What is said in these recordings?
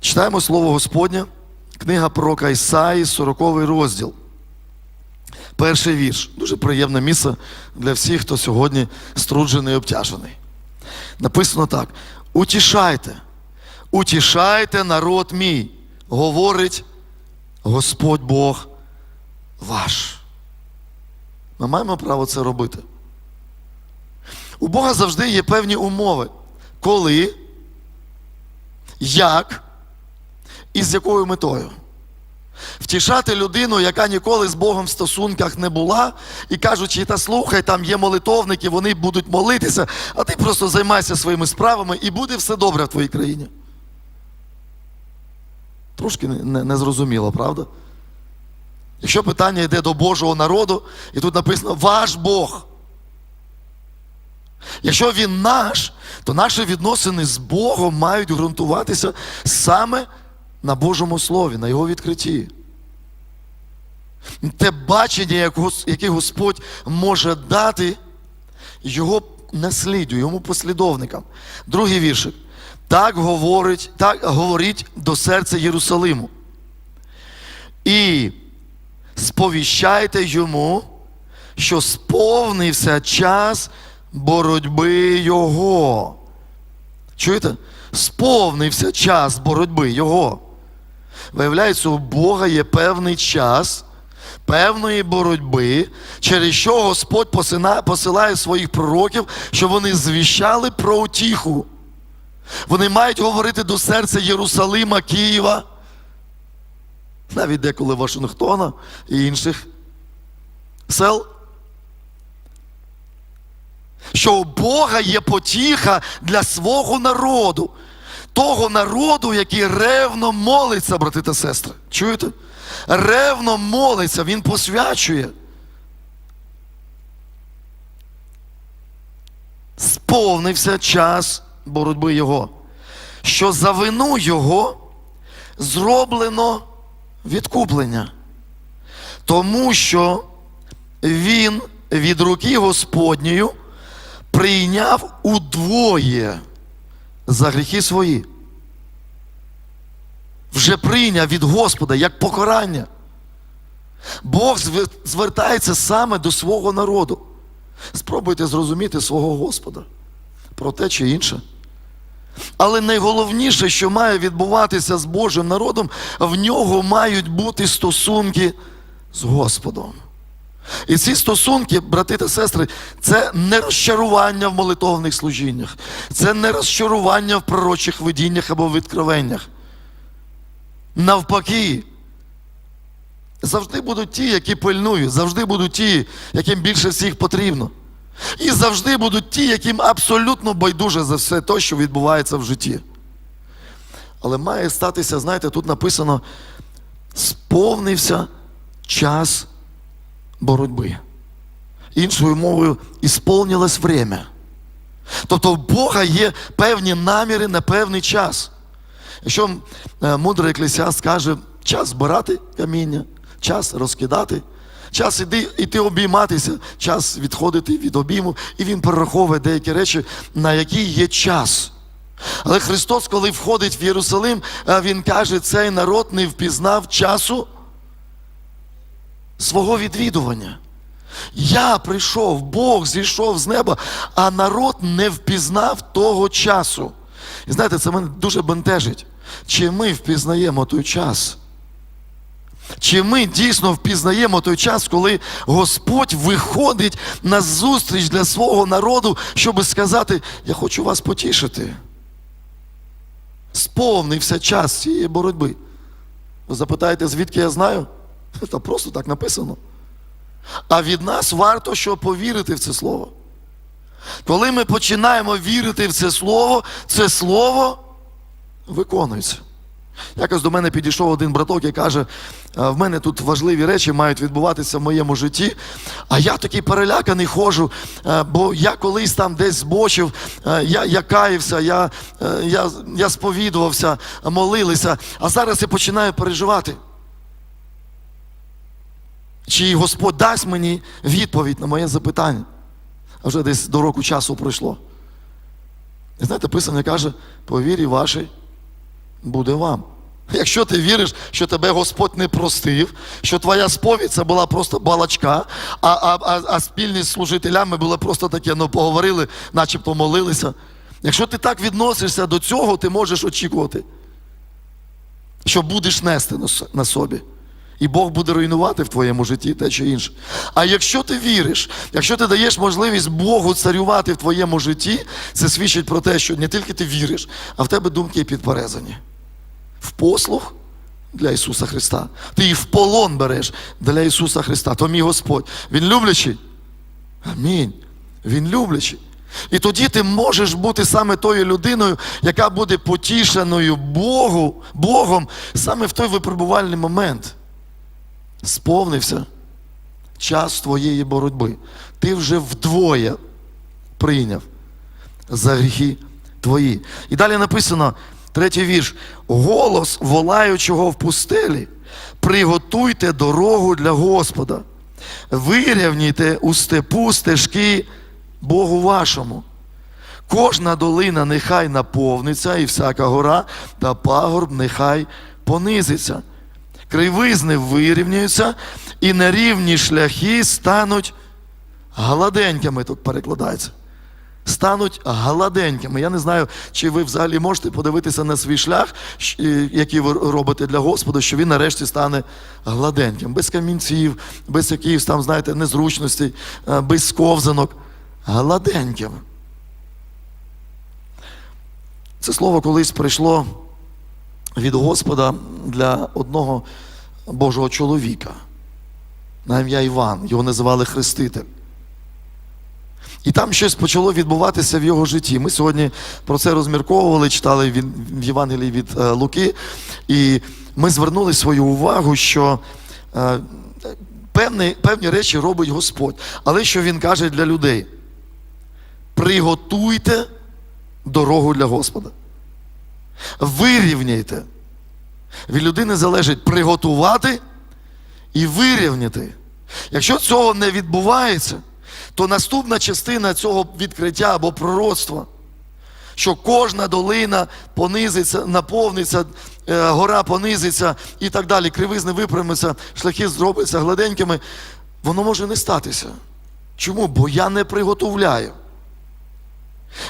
Читаємо Слово Господнє, книга пророка Ісаї, 40 розділ. Перший вірш. Дуже приємне місце для всіх, хто сьогодні струджений і обтяжений. Написано так: утішайте, утішайте народ мій, говорить Господь Бог ваш. Ми маємо право це робити. У Бога завжди є певні умови, коли, як і з якою метою. Втішати людину, яка ніколи з Богом в стосунках не була, і кажучи, та слухай, там є молитовники, вони будуть молитися, а ти просто займайся своїми справами і буде все добре в твоїй країні. Трошки не, не, не правда? Якщо питання йде до Божого народу, і тут написано ваш Бог. Якщо він наш, то наші відносини з Богом мають ґрунтуватися саме на Божому Слові, на Його відкритті. Те бачення, яке Господь може дати його насліддю, йому послідовникам. Другий віршик. Так говорить, так говорить до серця Єрусалиму. І сповіщайте йому, що сповнився час боротьби Його. Чуєте? Сповнився час боротьби Його. Виявляється, у Бога є певний час певної боротьби, через що Господь посилає своїх пророків, щоб вони звіщали про утіху. Вони мають говорити до серця Єрусалима, Києва, навіть деколи Вашингтона і інших сел. Що у Бога є потіха для свого народу, того народу, який ревно молиться, брати та сестри. Чуєте? Ревно молиться, він посвячує. Сповнився час боротьби Його, що за вину Його зроблено відкуплення, тому що Він від руки Господньої прийняв удвоє за гріхи свої. Вже прийняв від Господа як покарання. Бог звертається саме до свого народу. Спробуйте зрозуміти свого Господа про те чи інше. Але найголовніше, що має відбуватися з Божим народом, в нього мають бути стосунки з Господом. І ці стосунки, брати та сестри, це не розчарування в молитовних служіннях, це не розчарування в пророчих видіннях або відкровеннях. Навпаки, завжди будуть ті, які пильнують, завжди будуть ті, яким більше всіх потрібно. І завжди будуть ті, яким абсолютно байдуже за все те, що відбувається в житті. Але має статися, знаєте, тут написано: сповнився час боротьби. Іншою мовою, ісполнилось время. Тобто в Бога є певні наміри на певний час. Якщо е, мудрий еклесіаст каже, час збирати каміння, час розкидати, час іди, іти обійматися, час відходити від обійму, і він перераховує деякі речі, на які є час. Але Христос, коли входить в Єрусалим, е, Він каже, цей народ не впізнав часу свого відвідування. Я прийшов, Бог зійшов з неба, а народ не впізнав того часу. І знаєте, це мене дуже бентежить. Чи ми впізнаємо той час? Чи ми дійсно впізнаємо той час, коли Господь виходить на зустріч для свого народу, щоб сказати, я хочу вас потішити. Сповнився час цієї боротьби. Ви запитаєте, звідки я знаю? Та просто так написано. А від нас варто що повірити в це слово. Коли ми починаємо вірити в це слово, це слово виконується. Якось до мене підійшов один браток і каже: в мене тут важливі речі мають відбуватися в моєму житті. А я такий переляканий ходжу, бо я колись там десь збочив, я, я каявся, я, е, я, я сповідувався, молилися, а зараз я починаю переживати. Чи Господь дасть мені відповідь на моє запитання? А вже десь до року часу пройшло. І знаєте, писання каже, по вірі вашій буде вам. Якщо ти віриш, що тебе Господь не простив, що твоя сповідь це була просто балачка, а, а, а, а спільність з служителями була просто таке, ну поговорили, начебто молилися. Якщо ти так відносишся до цього, ти можеш очікувати, що будеш нести на собі. І Бог буде руйнувати в твоєму житті те чи інше. А якщо ти віриш, якщо ти даєш можливість Богу царювати в твоєму житті, це свідчить про те, що не тільки ти віриш, а в тебе думки підперезані. В послуг для Ісуса Христа. Ти їх в полон береш для Ісуса Христа. То мій Господь. Він люблячий. Амінь. Він люблячий. І тоді ти можеш бути саме тою людиною, яка буде потішеною Богу, Богом саме в той випробувальний момент. Сповнився час твоєї боротьби. Ти вже вдвоє прийняв за гріхи твої. І далі написано, третій вірш: голос волаючого в пустелі, приготуйте дорогу для Господа, вирівнюйте у степу стежки Богу вашому. Кожна долина нехай наповниться, і всяка гора та пагорб нехай понизиться. Кривизни вирівнюються, і нерівні шляхи стануть гладенькими, тут перекладається. Стануть гладенькими. Я не знаю, чи ви взагалі можете подивитися на свій шлях, який ви робите для Господа, що він нарешті стане гладеньким, без камінців, без якихось там, знаєте, незручностей, е, без сковзанок. Гладеньким. Це слово колись прийшло від Господа для одного Божого чоловіка на ім'я Іван. Його називали Хреститель. І там щось почало відбуватися в його житті. Ми сьогодні про це розмірковували, читали в Євангелії від е, Луки, і ми звернули свою увагу, що е, певні, певні речі робить Господь. Але що Він каже для людей? Приготуйте дорогу для Господа. Вирівняйте. Від людини залежить приготувати і вирівняти. Якщо цього не відбувається, то наступна частина цього відкриття або пророцтва, що кожна долина понизиться, наповниться, е, гора понизиться і так далі, кривизни випрямиться, шляхи зробляться гладенькими, воно може не статися. Чому? Бо я не приготовляю.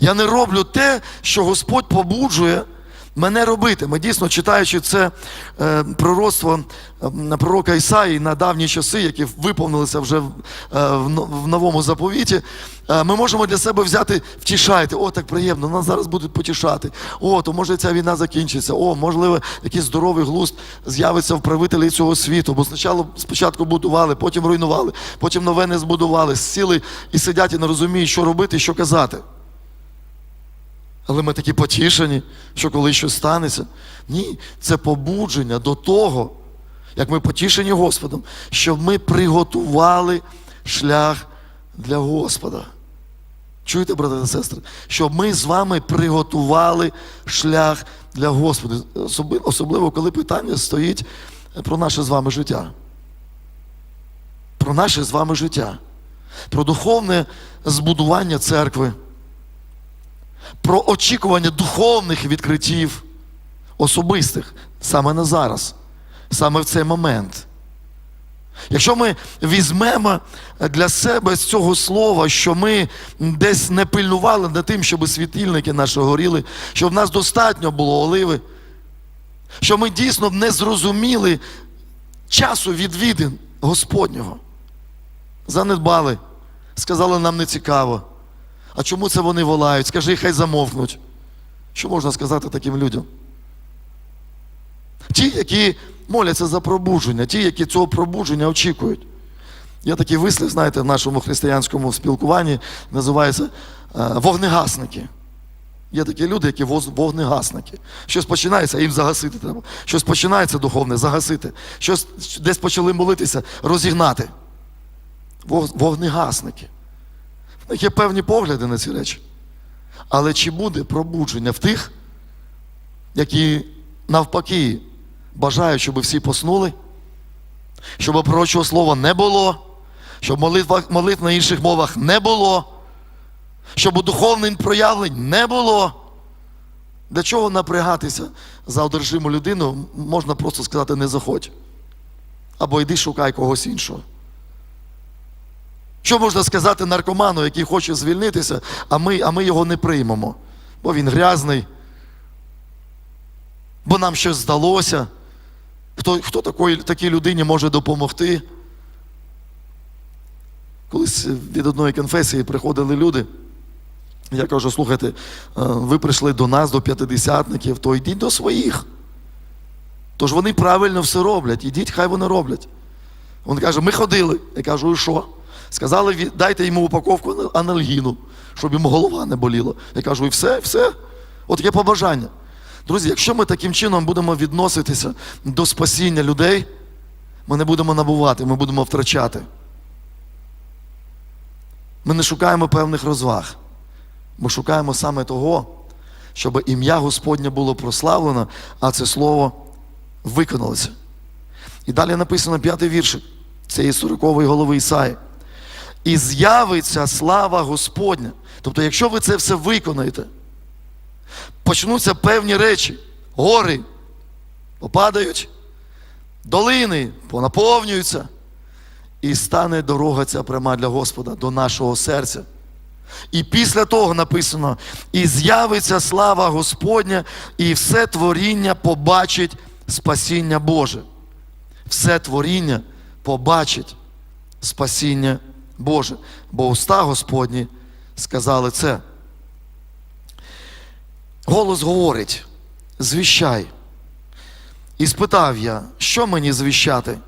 Я не роблю те, що Господь побуджує мене робити. Ми дійсно читаючи це е, пророцтво е, на пророка Ісаї на давні часи, які виповнилися вже в, е, в, новому заповіті, е, ми можемо для себе взяти, втішайте, о, так приємно, нас зараз будуть потішати. О, то може ця війна закінчиться. О, можливо, якийсь здоровий глузд з'явиться в правителі цього світу. Бо спочатку, спочатку будували, потім руйнували, потім нове не збудували, сіли і сидять і не розуміють, що робити, що казати. Але ми такі потішені, що коли щось станеться. Ні, це побудження до того, як ми потішені Господом, щоб ми приготували шлях для Господа. Чуєте, брати та сестри? Щоб ми з вами приготували шлях для Господа. Особливо, коли питання стоїть про наше з вами життя. Про наше з вами життя. Про духовне збудування церкви про очікування духовних відкриттів особистих саме на зараз, саме в цей момент. Якщо ми візьмемо для себе з цього слова, що ми десь не пильнували над тим, щоб світильники наші горіли, що в нас достатньо було оливи, що ми дійсно не зрозуміли часу відвідин Господнього, занедбали, сказали, нам не цікаво. А чому це вони волають? Скажи, хай замовкнуть. Що можна сказати таким людям? Ті, які моляться за пробудження, ті, які цього пробудження очікують. Є такий вислів, знаєте, в нашому християнському спілкуванні називається е, вогнегасники. Є такі люди, які вогнегасники. Щось починається, їм загасити треба. Щось починається духовне, загасити. Щось десь почали молитися, розігнати. Вог- Вогнегасники. Них є певні погляди на ці речі. Але чи буде пробудження в тих, які навпаки бажають, щоб всі поснули, щоб пророчого слова не було, щоб молитва, молитв на інших мовах не було, щоб духовних проявлень не було. Для чого напрягатися за одержиму людину, можна просто сказати, не заходь. Або йди шукай когось іншого. Що можна сказати наркоману, який хоче звільнитися, а ми, а ми його не приймемо? Бо він грязний, бо нам щось здалося. Хто, хто такої, такій людині може допомогти? Колись від одної конфесії приходили люди. Я кажу, слухайте, е, ви прийшли до нас, до п'ятидесятників, то йдіть до своїх. Тож вони правильно все роблять, ідіть, хай вони роблять. Він каже, ми ходили. Я кажу, і що? Сказали, дайте йому упаковку анальгіну, щоб йому голова не боліла. Я кажу, і все, все. От таке побажання. Друзі, якщо ми таким чином будемо відноситися до спасіння людей, ми не будемо набувати, ми будемо втрачати. Ми не шукаємо певних розваг. Ми шукаємо саме того, щоб ім'я Господнє було прославлено, а це слово виконалося. І далі написано п'ятий віршик цієї 40-ї голови Ісаї. І з'явиться слава Господня. Тобто, якщо ви це все виконаєте, почнуться певні речі, гори попадають, долини понаповнюються, і стане дорога ця пряма для Господа до нашого серця. І після того написано: і з'явиться слава Господня, і все творіння побачить спасіння Боже. Все творіння побачить спасіння Боже. Бо уста Господні сказали це. Голос говорить: звіщай. І спитав я, що мені звіщати?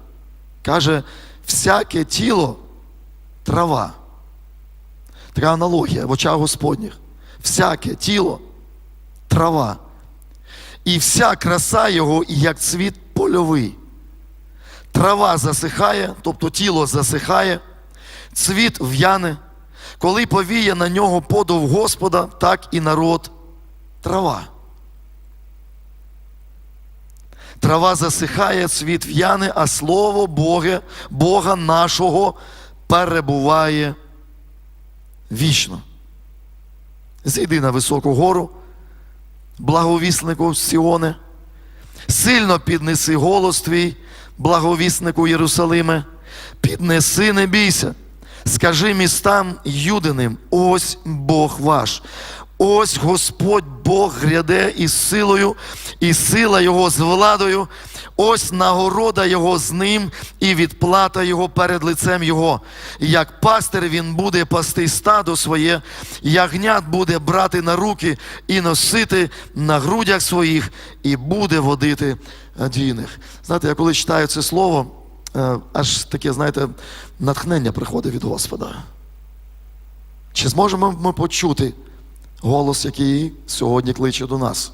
Каже, всяке тіло трава. Така аналогія в очах Господніх. Всяке тіло трава. І вся краса його, як цвіт польовий. Трава засихає, тобто тіло засихає, цвіт в'яне. Коли повіє на нього подов Господа, так і народ трава. Трава засихає, цвіт в'яне, а слово Боге, Бога нашого перебуває вічно. Зійди на високу гору, благовіснику Сіоне, сильно піднеси голос твій, благовіснику Єрусалиме, піднеси, не бійся, скажи містам Юдиним, ось Бог ваш. Ось Господь Бог гряде із силою, і сила Його з владою, ось нагорода Його з ним, і відплата Його перед лицем Його. Як пастир він буде пасти стадо своє, ягнят буде брати на руки і носити на грудях своїх, і буде водити дійних. Знаєте, я коли читаю це слово, аж таке, знаєте, натхнення приходить від Господа. Чи зможемо ми почути? голос, який сьогодні кличе до нас.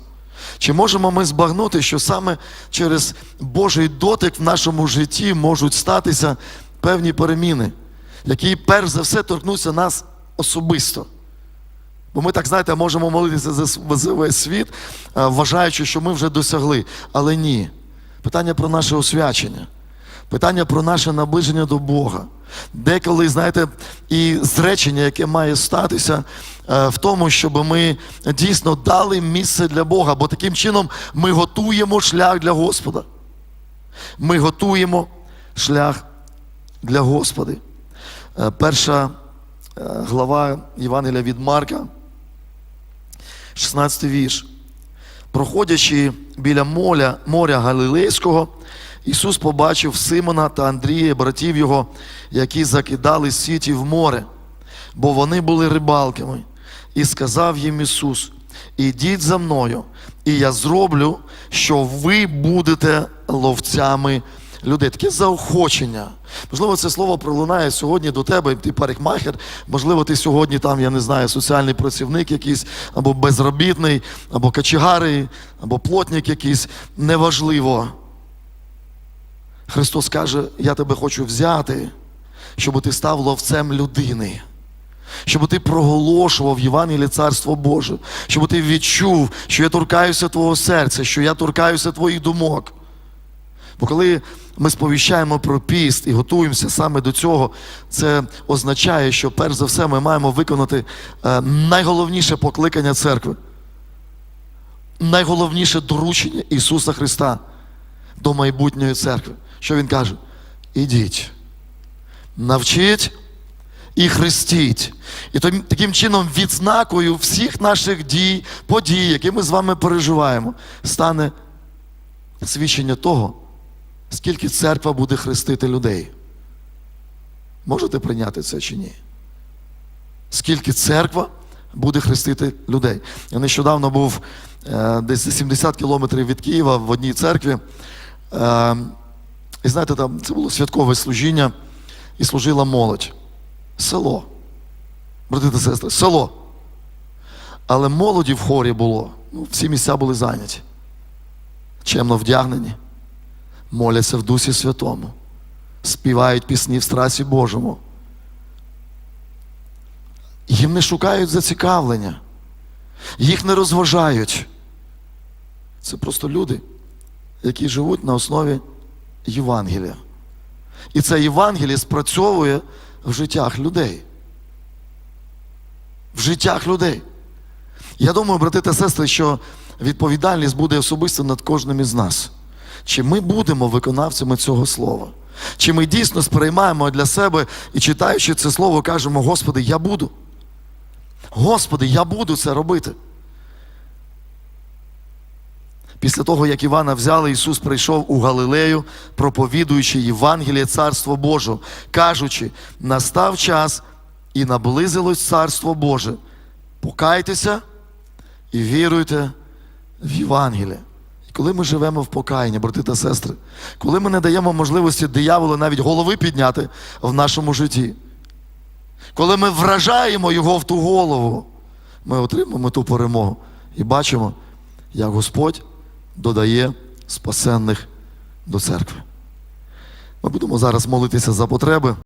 Чи можемо ми збагнути, що саме через Божий дотик в нашому житті можуть статися певні переміни, які перш за все торкнуться нас особисто? Бо ми так, знаєте, можемо молитися за весь світ, е, вважаючи, що ми вже досягли. Але ні. Питання про наше освячення, питання про наше наближення до Бога. Деколи, знаєте, і зречення, яке має статися е, в тому, щоб ми дійсно дали місце для Бога, бо таким чином ми готуємо шлях для Господа. Ми готуємо шлях для Господа. Е, Перша е, глава Євангелія від Марка, 16 вірш. Проходячи біля моря, моря Галилейського, Ісус побачив Симона та Андрія, братів його, які закидали сіті в море, бо вони були рибалками. І сказав їм Ісус: Ідіть за мною, і я зроблю, що ви будете ловцями людей. Таке заохочення. Можливо, це слово пролунає сьогодні до тебе, ти парикмахер, можливо, ти сьогодні там, я не знаю, соціальний працівник якийсь, або безробітний, або качегарий, або плотник якийсь, неважливо. Христос каже, я тебе хочу взяти, щоб ти став ловцем людини. Щоб ти проголошував Євангеліє Царство Боже, щоб ти відчув, що я торкаюся твого серця, що я торкаюся твоїх думок. Бо коли ми сповіщаємо про піст і готуємося саме до цього, це означає, що перш за все ми маємо виконати е, найголовніше покликання церкви. найголовніше доручення Ісуса Христа до майбутньої церкви. Що Він каже? Ідіть, навчіть і хрестіть. І таким чином відзнакою всіх наших дій, подій, які ми з вами переживаємо, стане свідчення того, скільки церква буде хрестити людей. Можете прийняти це чи ні? Скільки церква буде хрестити людей? Я нещодавно був е, десь 70 кілометрів від Києва в одній церкві. Е, і знаєте, там це було святкове служіння, і служила молодь. Село. Брати та сестри, село. Але молоді в хорі було. Ну, всі місця були зайняті. Чемно вдягнені, моляться в Дусі Святому, співають пісні в страсі Божому. Їм не шукають зацікавлення, їх не розважають. Це просто люди, які живуть на основі Євангелія. І це Євангеліє спрацьовує в життях людей. В життях людей. Я думаю, брати та сестри, що відповідальність буде особисто над кожним із нас. Чи ми будемо виконавцями цього слова? Чи ми дійсно сприймаємо для себе і читаючи це слово, кажемо, Господи, я буду. Господи, я буду це робити. Після того, як Івана взяли, Ісус прийшов у Галилею, проповідуючи Євангеліє Царство Боже, кажучи, настав час і наблизилось Царство Боже. Покайтеся і віруйте в Євангеліє. І коли ми живемо в покаянні, брати та сестри, коли ми не даємо можливості дияволу навіть голови підняти в нашому житті, коли ми вражаємо його в ту голову, ми отримаємо ту перемогу і бачимо, як Господь додає спасенних до церкви. Ми будемо зараз молитися за потреби.